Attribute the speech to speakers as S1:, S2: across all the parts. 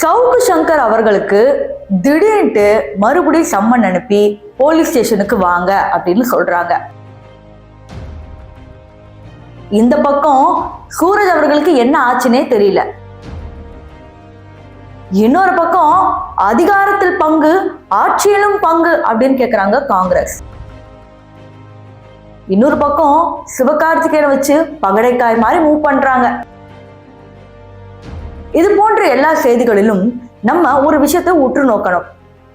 S1: சவுக்கு சங்கர் அவர்களுக்கு திடீர்னுட்டு மறுபடியும் சம்மன் அனுப்பி போலீஸ் ஸ்டேஷனுக்கு வாங்க அப்படின்னு சொல்றாங்க. இந்த பக்கம் சூரஜ் அவர்களுக்கு என்ன ஆச்சுன்னே தெரியல. இன்னொரு பக்கம் அதிகாரத்தில் பங்கு ஆட்சியிலும் பங்கு அப்படின்னு கேக்குறாங்க காங்கிரஸ். இன்னொரு பக்கம் சிவகார்த்திகேயனை வச்சு பகடைக்காய் மாதிரி மூவ் பண்றாங்க. இது போன்ற எல்லா செய்திகளிலும் நம்ம ஒரு விஷயத்தை உற்று நோக்கணும்.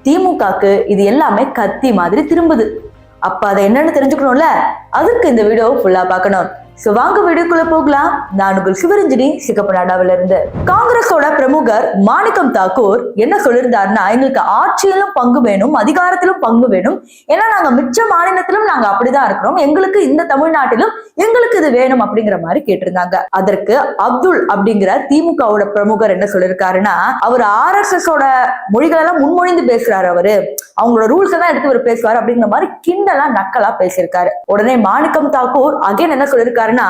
S1: திமுகக்கு இது எல்லாமே கத்தி மாதிரி திரும்புது. அப்ப அதை என்னன்னு தெரிஞ்சுக்கணும்ல? அதுக்கு இந்த வீடியோ ஃபுல்லா பார்க்கணும். சோ வாங்க வீடியோக்குள்ள போகலாம். நான் உங்கள் சிவரஞ்சனி சிகப்பு நாடாவில இருந்து காங்கிரஸோட பிரமுகர் மாணிக்கம் தாக்கூர் என்ன சொல்லியிருந்தாருன்னா எங்களுக்கு ஆட்சியிலும் பங்கு வேணும் அதிகாரத்திலும் பங்கு வேணும். ஏன்னா நாங்க மிச்ச மாநிலத்திலும் நாங்க அப்படிதான் இருக்கிறோம். எங்களுக்கு இந்த தமிழ்நாட்டிலும் எங்களுக்கு இது வேணும் அப்படிங்கிற மாதிரி கேட்டிருந்தாங்க. அதற்கு அப்துல் அப்படிங்கிற திமுகவோட பிரமுகர் என்ன சொல்லியிருக்காருன்னா அவர் ஆர் எஸ் எஸ் ஓட மொழிகளெல்லாம் முன்மொழிந்து பேசுறாரு அவரு. அவங்களோட ரூல்ஸ் எல்லாம் எடுத்து அவர் பேசுவார் அப்படிங்கிற மாதிரி கிண்டலா நக்கலா பேசியிருக்காரு. உடனே மாணிக்கம் தாக்கூர் அகைன் என்ன சொல்லியிருக்காருன்னா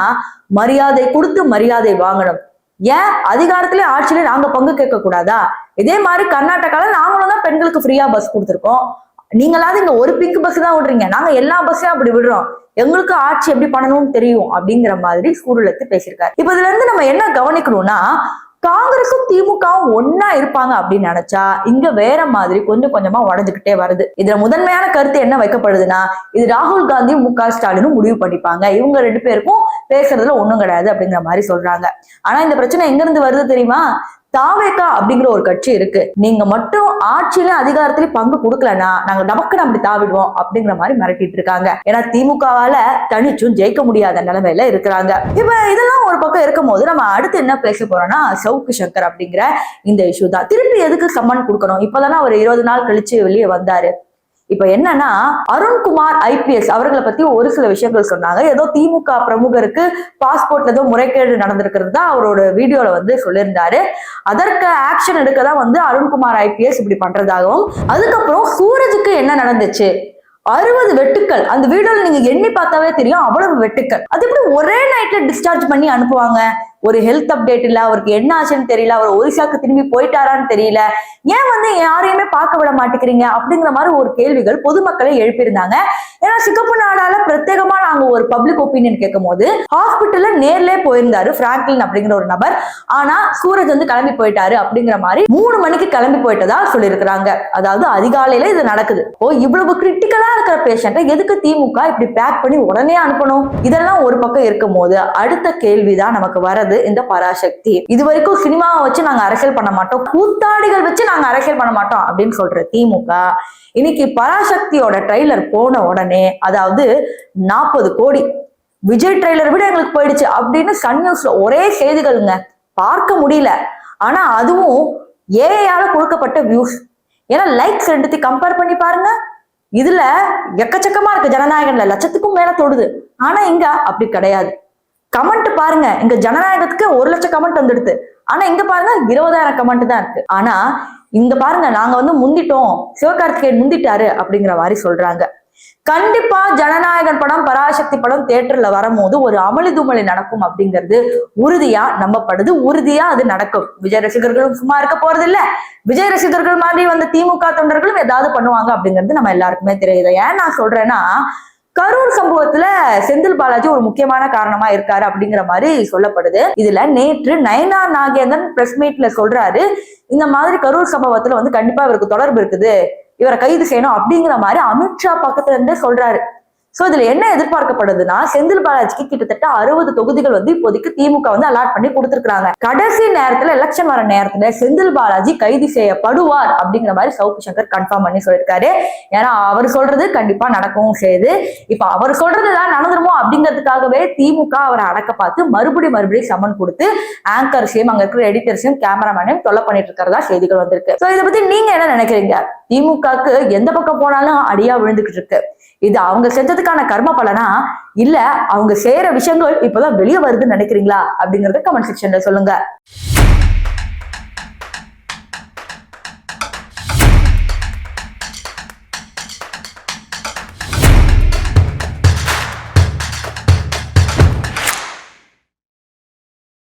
S1: மரியாதை கொடுத்து மரியாதை வாங்கணும். ஏன்? அதிகாரத்துல ஆட்சியில நாங்க பங்கு கேட்க கூடாதா இதே மாதிரி கர்நாடகால நாங்களும் தான் பெண்களுக்கு ஃப்ரீயா பஸ் கொடுத்துருக்கோம். நீங்களாவது இங்க ஒரு பிங்க் பஸ் தான் விடுறீங்க நாங்க எல்லா பஸ்ஸையும் அப்படி விடுறோம். எங்களுக்கு ஆட்சி எப்படி பண்ணணும்னு தெரியும் அப்படிங்கிற மாதிரி சூழலுக்கு பேசியிருக்காரு. இப்ப இதுல இருந்து நம்ம என்ன கவனிக்கணும்னா காங்கிரஸும் திமுகவும் ஒன்னா இருப்பாங்க அப்படின்னு நினைச்சா இங்க வேற மாதிரி கொஞ்சம் கொஞ்சமா உடஞ்சுக்கிட்டே வருது. இதுல முதன்மையான கருத்து என்ன வைக்கப்படுதுன்னா இது ராகுல் காந்தியும் மு க ஸ்டாலினும் முடிவு பண்ணிப்பாங்க. இவங்க ரெண்டு பேருக்கும் பேசுறதுல ஒண்ணும் கிடையாது அப்படிங்கிற மாதிரி சொல்றாங்க. ஆனா இந்த பிரச்சனை எங்க இருந்து வருது தெரியுமா? தாவேக்கா அப்படிங்கிற ஒரு கட்சி இருக்கு. நீங்க மட்டும் ஆட்சியில அதிகாரத்திலயும் பங்கு கொடுக்கலன்னா நாங்க நமக்கு அப்படி தாவிடுவோம் அப்படிங்கிற மாதிரி மிரட்டிட்டு இருக்காங்க. ஏன்னா திமுகவால தனிச்சும் ஜெயிக்க முடியாத நிலைமையில இருக்கிறாங்க. இப்ப இதெல்லாம் ஒரு பக்கம் இருக்கும் போது நம்ம அடுத்து என்ன பேச போறோம்னா சவுக்கு சங்கர் அப்படிங்கிற இந்த இஷ்யூ தான். திருப்பி எதுக்கு சம்மன் கொடுக்கணும்? இப்பதானே அவர் இருபது நாள் கழிச்சு வெளியே வந்தாரு. இப்ப என்னன்னா அருண்குமார் ஐபிஎஸ் அவர்களை பத்தி ஒரு சில விஷயங்கள் சொன்னாங்க. ஏதோ திமுக பிரமுகருக்கு பாஸ்போர்ட்ல ஏதோ முறைகேடு நடந்திருக்கிறது தான் அவரோட வீடியோல வந்து சொல்லியிருந்தாரு. அதற்கு ஆக்ஷன் எடுக்க தான் வந்து அருண்குமார் ஐபிஎஸ் இப்படி பண்றதாகவும் அதுக்கப்புறம் சூரஜுக்கு என்ன நடந்துச்சு? அறுபது வெட்டுக்கள். அந்த வீடியோல நீங்க எண்ணி பார்த்தாவே தெரியும் அவ்வளவு வெட்டுக்கள். அது எப்படி ஒரே நைட்ல டிஸ்சார்ஜ் பண்ணி அனுப்புவாங்க? ஒரு ஹெல்த் அப்டேட் இல்ல அவருக்கு என்ன ஆச்சுன்னு தெரியல அவர் ஒரிசாக்கு திரும்பி போயிட்டாரான்னு தெரியல. ஏன் வந்து யாரையுமே பார்க்க விட மாட்டேங்கிறீங்க? அப்படிங்கிற மாதிரி ஒரு கேள்விகள் பொதுமக்களை எழுப்பியிருந்தாங்க. ஏன்னா சிகப்பு நாடால பிரத்யேகமா நாங்க ஒரு பப்ளிக் ஒப்பீனியன் கேட்கும் போது ஹாஸ்பிட்டல்ல நேர்லயே போயிருந்தாரு பிராங்க்லின் அப்படிங்கிற ஒரு நபர். ஆனா சூரஜ் வந்து கிளம்பி போயிட்டாரு அப்படிங்கிற மாதிரி மூணு மணிக்கு கிளம்பி போயிட்டதா சொல்லியிருக்கிறாங்க. அதாவது அதிகாலையில இது நடக்குது. ஓ இவ்வளவு கிரிட்டிக்கலா இருக்கிற பேஷண்ட்டை எதுக்கு திமுக இப்படி பேக் பண்ணி உடனே அனுப்பணும்? இதெல்லாம் ஒரு பக்கம் இருக்கும் போது அடுத்த கேள்விதான் நமக்கு வரது இந்த பராசக்தி. இது வரைக்கும் சினிமாவை வச்சு நாங்க அரசியல் பண்ண மாட்டோம். கூத்தாடிகள் வச்சு நாங்க அரசியல் பண்ண மாட்டோம் அப்படின்னு சொல்ற திமுக இன்னைக்கு பராசக்தியோட ட்ரெய்லர் போன உடனே அதாவது நாற்பது கோடி விஜய் ட்ரெய்லர் விட எங்களுக்கு போயிடுச்சு அப்படின்னு சன் நியூஸ்ல ஒரே செய்திகளுங்க. பார்க்க முடியல. ஆனா அதுவும் ஏஐயால கொடுக்கப்பட்ட வியூஸ் ஏன்னா லைக்ஸ் ரெண்டுத்தையும் கம்பேர் பண்ணி பாருங்க. இதுல எக்கச்சக்கமா இருக்கு ஜனநாயகன்ல லட்சத்துக்கும் மேல தொடுது. ஆனா இங்க அப்படி கிடையாது. கமெண்ட் பாருங்க. இங்க ஜனநாயகத்துக்கு ஒரு லட்சம் கமெண்ட் வந்துடுது. ஆனா இங்க பாருங்க இருபதாயிரம் கமெண்ட் தான் இருக்கு. ஆனா இங்க பாருங்க நாங்க வந்து முந்திட்டோம். சிவகார்த்திகேயன் முந்திட்டாரு அப்படிங்கிற மாதிரி சொல்றாங்க. கண்டிப்பா ஜனநாயகன் படம் பராசக்தி படம் தேட்டர்ல வரும்போது ஒரு அமளி துமளி நடக்கும் அப்படிங்கிறது உறுதியா நம்பப்படுது. உறுதியா அது நடக்கும். விஜய் ரசிகர்களும் சும்மா இருக்க போறது இல்ல விஜய் ரசிகர்கள் மாதிரி வந்த திமுக தொண்டர்களும் ஏதாவது பண்ணுவாங்க அப்படிங்கிறது நம்ம எல்லாருக்குமே தெரியுது. ஏன் நான் சொல்றேன்னா கரூர் சம்பவத்துல செந்தில் பாலாஜி ஒரு முக்கியமான காரணமா இருக்காரு அப்படிங்கிற மாதிரி சொல்லப்படுது. இதுல நேற்று நயனார் நாகேந்திரன் பிரஸ் மீட்ல சொல்றாரு இந்த மாதிரி கரூர் சம்பவத்துல வந்து கண்டிப்பா இவருக்கு தொடர்பு இருக்குது. இவரை கைது செய்யணும் அப்படிங்கிற மாதிரி அமித்ஷா பக்கத்துல இருந்தே சொல்றாரு. சோ இதுல என்ன எதிர்பார்க்கப்படுதுன்னா செந்தில் பாலாஜிக்கு கிட்டத்தட்ட அறுபது தொகுதிகள் வந்து இப்போதைக்கு திமுக வந்து அலாட் பண்ணி கொடுத்துருக்காங்க கடைசி நேரத்துல எலெக்ஷன் வர நேரத்துல செந்தில் பாலாஜி கைது செய்யப்படுவார் அப்படிங்கிற மாதிரி சவுக்கு சங்கர் கன்ஃபார்ம் பண்ணி சொல்லியிருக்காரு. ஏன்னா அவர் சொல்றது கண்டிப்பா நடக்கவும் செய்யுது. இப்ப அவர் சொல்றதுதான் நடந்துருமோ அப்படிங்கிறதுக்காகவே திமுக அவரை அடக்க பார்த்து மறுபடி மறுபடியும் சமன் கொடுத்து ஆங்கர்ஸையும் அங்க இருக்கிற எடிட்டர்ஸையும் கேமராமேனையும் தொல்லை பண்ணிட்டு இருக்கிறதா செய்திகள் வந்திருக்கு. சோ இதை பத்தி நீங்க என்ன நினைக்கிறீங்க? திமுகக்கு எந்த பக்கம் போனாலும் அடியா விழுந்துகிட்டு இருக்கு. இது அவங்க செஞ்சதுக்கான கர்ம பலனா? இல்ல அவங்க செய்யற விஷயங்கள் இப்பதான் வெளியே வருதுன்னு நினைக்கிறீங்களா? அப்படிங்கறத கமெண்ட் செக்ஷன்ல சொல்லுங்க.